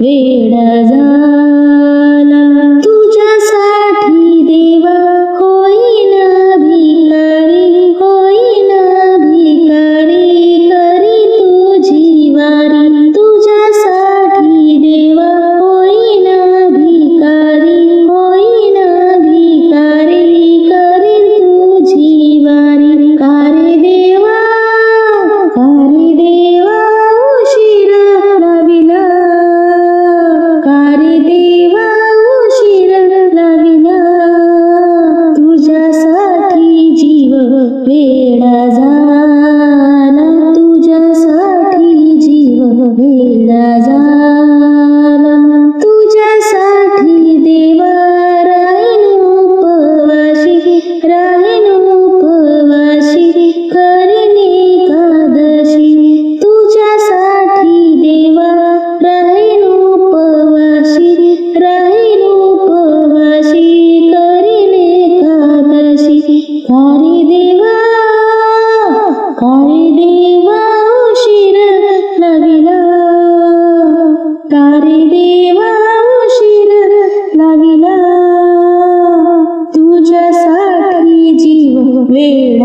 वेडा जा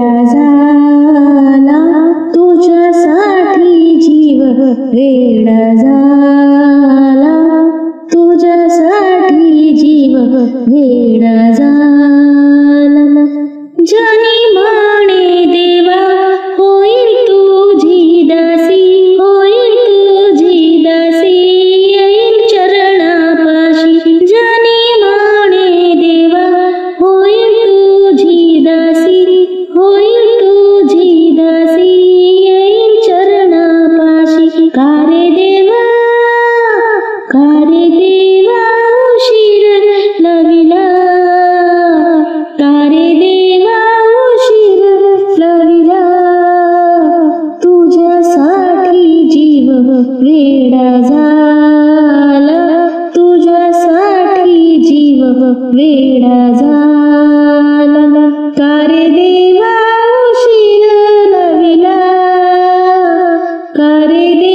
झाला तुझ्यासाठी जीव वेडा झाला. तुझ्यासाठी जीव वेडा झाला. जनी देवा उशीर लविला. तारे देवा उशीर लविला. तुझ्यासाठी जीव वेडा झाला. तुझ्यासाठी जीव वेडा झाला. तारे देवा उशीर लविला. करे